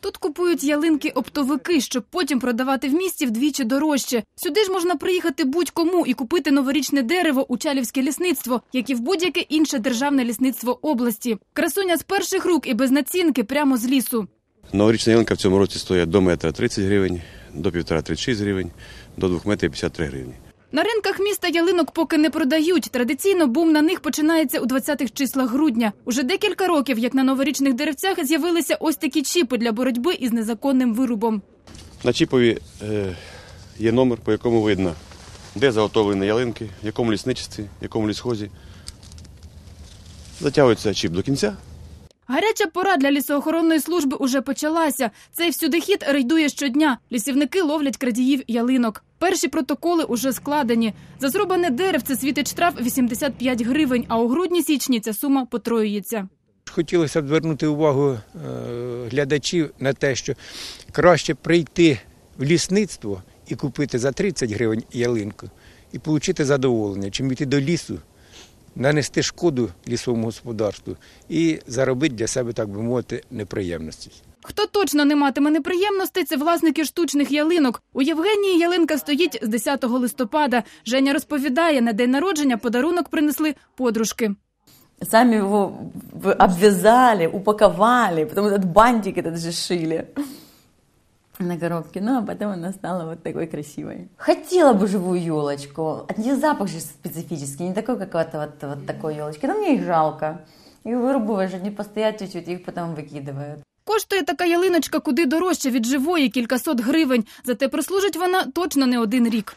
Тут купують ялинки-оптовики, щоб потім продавати в місті вдвічі дорожче. Сюди ж можна приїхати будь-кому і купити новорічне дерево у Чалівське лісництво, як і в будь-яке інше державне лісництво області. Красуня з перших рук і без націнки прямо з лісу. Новорічна ялинка в цьому році стоїть до метра 30 гривень, до півтора 36 гривень, до двох метрів 53 гривні. На ринках міста ялинок поки не продають. Традиційно бум на них починається у 20-х числах грудня. Уже декілька років, як на новорічних деревцях, з'явилися ось такі чіпи для боротьби із незаконним вирубом. На чіпові е, є номер, по якому видно, де заготовлені ялинки, в якому лісничестві, в якому лісхозі. Затягується чіп до кінця. Гаряча пора для лісоохоронної служби уже почалася. Цей всюдихід рейдує щодня. Лісівники ловлять крадіїв ялинок. Перші протоколи уже складені. За зрубане деревце світить штраф 85 гривень, а у грудні-січні ця сума потроюється. Хотілося б звернути увагу е, глядачів на те, що краще прийти в лісництво і купити за 30 гривень ялинку і отримати задоволення, чим йти до лісу, нанести шкоду лісовому господарству і заробити для себе, так би мовити, неприємності. Хто точно не матиме неприємностей, це власники штучних ялинок. У Євгенії ялинка стоїть з 10 листопада. Женя розповідає, на день народження подарунок принесли подружки. Сами его обвязали, упаковали, потом этот бантик этот же шили на коробке. Ну, а потом она стала вот такой красивой. Хотела бы живую елочку. От нее запах же специфический, не такой, как вот, вот, вот такой елочки. Но мне их жалко. Их вырубываешь, они постоят чуть-чуть, их потом выкидывают. Коштує така ялиночка куди дорожче від живої кількасот гривень. Зате прослужить вона точно не один рік.